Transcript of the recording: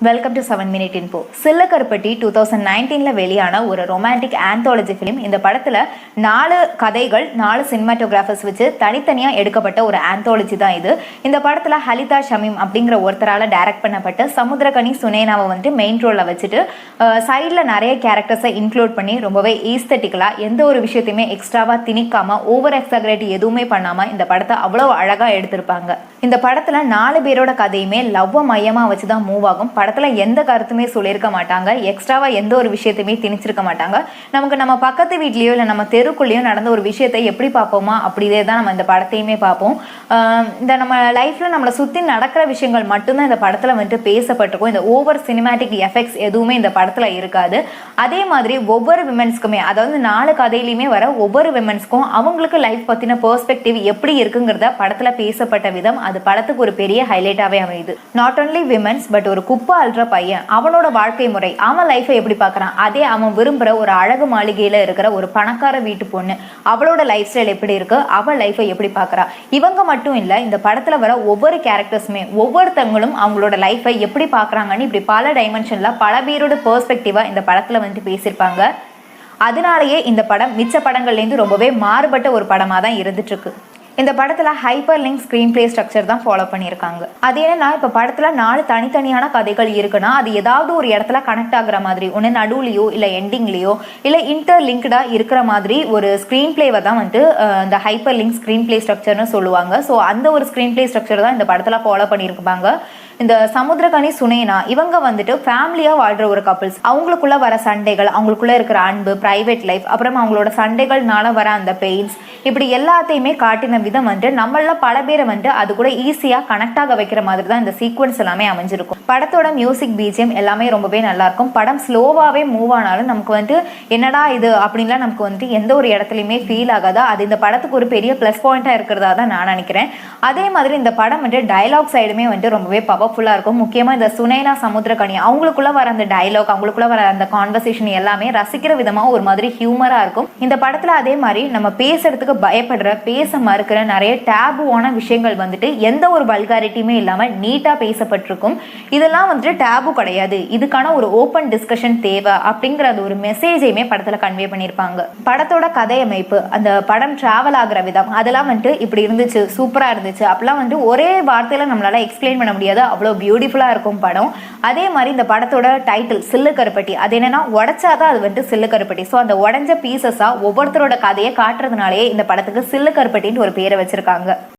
Welcome to seven minute info Sillukaruppatti two thousand நைன்டீனில் வெளியான ஒரு ரொமான்டிக் ஆந்தாலஜி ஃபிலிம் இந்த படத்தில் நாலு கதைகள் நாலு சினிமாட்டோகிராஃபர்ஸ் வச்சு தனித்தனியாக எடுக்கப்பட்ட ஒரு ஆந்தாலஜி தான் இது. இந்த படத்தில் ஹலிதா ஷமீம் அப்படிங்கிற ஒருத்தரால் டைரக்ட் பண்ணப்பட்ட சமுத்திரகனி சுனேனாவை வந்துட்டு மெயின் ரோலில் வச்சுட்டு சைடில் நிறைய கேரக்டர்ஸை இன்க்ளூட் பண்ணி ரொம்பவே ஈஸ்தட்டிக்கலாக எந்த ஒரு விஷயத்தையுமே எக்ஸ்ட்ராவாக திணிக்காமல் ஓவர் எக்ஸாகரேட் எதுவுமே பண்ணாமல் இந்த படத்தை அவ்வளோ அழகாக எடுத்திருப்பாங்க. இந்த படத்தில் நாலு பேரோட கதையுமே லவ்வை மையமாக வச்சு தான் மூவ் ஆகும் படத்தில் எந்த கருத்துமே சொல்லியிருக்க மாட்டாங்க. எக்ஸ்ட்ராவாக எந்த ஒரு விஷயத்தையுமே திணிச்சிருக்க மாட்டாங்க. நமக்கு நம்ம பக்கத்து வீட்லேயோ இல்லை நம்ம தெருக்குள்ளேயோ நடந்த ஒரு விஷயத்தை எப்படி பார்ப்போமா? அப்படிதே தான் நம்ம இந்த படத்தையுமே பார்ப்போம். இந்த நம்ம லைஃப்பில் நம்மளை சுற்றி நடக்கிற விஷயங்கள் மட்டும்தான் இந்த படத்தில் வந்துட்டு பேசப்பட்டிருக்கும். இந்த ஓவர் சினிமேட்டிக் எஃபெக்ட்ஸ் எதுவுமே இந்த படத்தில் இருக்காது. அதே மாதிரி ஒவ்வொரு விமன்ஸ்க்குமே அதாவது நாலு கதையிலையுமே வர ஒவ்வொரு விமன்ஸ்க்கும் அவங்களுக்கு லைஃப் பற்றின பெர்ஸ்பெக்டிவ் எப்படி இருக்குங்கிறத படத்தில் பேசப்பட்ட விதம் அது படத்துக்கு ஒரு பெரிய ஹைலைட்டாகவே அமையுது. நாட் ஓன்லி விமன்ஸ் பட் ஒரு குப்பை அல்ற பையன் அவனோட வாழ்க்கை முறை அவன் லைஃப்பை எப்படி பார்க்குறான்? அதே அவன் விரும்புகிற ஒரு அழகு மாளிகையில் இருக்கிற ஒரு பணக்கார வீட்டு பொண்ணு அவளோட லைஃப் ஸ்டைல் எப்படி இருக்கு? அவள் லைஃப்பை எப்படி பார்க்குறா? இவங்க மட்டும் இல்லை இந்த படத்தில் வர ஒவ்வொரு கேரக்டர்ஸுமே ஒவ்வொருத்தவங்களும் அவங்களோட லைஃப்பை எப்படி பார்க்குறாங்கன்னு இப்படி பல டைமென்ஷனில் பல பேரோட பெர்ஸ்பெக்டிவாக இந்த படத்தில் வந்துட்டு பேசியிருப்பாங்க. அதனாலேயே இந்த படம் மிச்ச படங்கள்லேருந்து ரொம்பவே மாறுபட்ட ஒரு படமாக தான் இருந்துட்டுருக்கு இந்த படத்தில் hyper link screen play structure தான் ஃபாலோ பண்ணியிருக்காங்க. அது என்னன்னா இப்போ படத்தில் நாலு தனித்தனியான கதைகள் இருக்குன்னா அது ஏதாவது ஒரு இடத்துல கனெக்ட் ஆகுற மாதிரி ஒன்று நடுவுலையோ இல்லை எண்டிங்லேயோ இல்லை இன்டர் லிங்க்டாக இருக்கிற மாதிரி ஒரு ஸ்க்ரீன் பிளேவை தான் வந்துட்டு இந்த ஹைப்பர் லிங்க் ஸ்க்ரீன் பிளே ஸ்ட்ரக்சர்னு சொல்லுவாங்க. ஸோ அந்த ஒரு ஸ்க்ரீன் ப்ளே ஸ்ட்ரக்சர் தான் இந்த படத்தில் ஃபாலோ பண்ணியிருப்பாங்க. இந்த சமுத்திரகனி சுனேனா இவங்க வந்துட்டு ஃபேமிலியாக வாழ்கிற ஒரு கப்பிள்ஸ் அவங்களுக்குள்ள வர சண்டைகள் அவங்களுக்குள்ள இருக்கிற அன்பு ப்ரைவேட் லைஃப் அப்புறம் அவங்களோட சண்டைகள்னால வர அந்த பெயின்ஸ் இப்படி எல்லாத்தையுமே காட்டின விதம் வந்துட்டு நம்மள பல பேரை வந்துட்டு அது கூட ஈஸியாக கனெக்ட் ஆக வைக்கிற மாதிரி தான் இந்த சீக்வன்ஸ் எல்லாமே அமைஞ்சிருக்கும். படத்தோட மியூசிக் பிஜிஎம் எல்லாமே ரொம்பவே நல்லா இருக்கும் படம் ஸ்லோவாகவே மூவ் ஆனாலும் நமக்கு வந்துட்டு என்னடா இது அப்படின்லாம் நமக்கு வந்துட்டு எந்த ஒரு இடத்துலையுமே ஃபீல் ஆகாதா. அது இந்த படத்துக்கு ஒரு பெரிய ப்ளஸ் பாயிண்ட்டாக இருக்கிறதா தான் நான் நினைக்கிறேன். அதே மாதிரி இந்த படம் வந்துட்டு டைலாக் சைடுமே வந்துட்டு ரொம்பவே பவர்ஃபுல்லாக இருக்கும். முக்கியமாக இந்த சுனைனா சமுத்திரக்கணி அவங்களுக்குள்ள வர அந்த டைலாக் அவங்களுக்குள்ள வர அந்த கான்வர்சேஷன் எல்லாமே ரசிக்கிற விதமாக ஒரு மாதிரி ஹியூமராக இருக்கும். இந்த படத்தில் அதே மாதிரி நம்ம பேசுறதுக்கு பயப்படுற பேச மறுக்கிற நிறைய டேபுவான விஷயங்கள் வந்துட்டு எந்த ஒரு வல்காரிட்டியுமே இல்லாமல் நீட்டாக பேசப்பட்டிருக்கும். இதெல்லாம் வந்துட்டு டேபு கிடையாது. இதுக்கான ஒரு ஓப்பன் டிஸ்கஷன் தேவை அப்படிங்கிற அந்த ஒரு மெசேஜையுமே படத்தில் கன்வே பண்ணியிருப்பாங்க. படத்தோட கதை அமைப்பு அந்த படம் டிராவல் ஆகிற விதம் அதெல்லாம் வந்துட்டு இப்படி இருந்துச்சு சூப்பராக இருந்துச்சு. அப்படிலாம் வந்துட்டு ஒரே வார்த்தையில் நம்மளால் எக்ஸ்பிளைன் பண்ண முடியாது. அவ்வளோ பியூட்டிஃபுல்லாக இருக்கும் படம். அதே மாதிரி இந்த படத்தோட டைட்டில் சில்லு கருப்பட்டி அது என்னென்னா உடச்சாதான் அது வந்துட்டு சில்லு கருப்பட்டி ஸோ அந்த உடஞ்ச பீசஸாக ஒவ்வொருத்தரோட கதையை காட்டுறதுனாலேயே இந்த படத்துக்கு சில்லு கருப்பட்டின்னு ஒரு பேரை வச்சுருக்காங்க.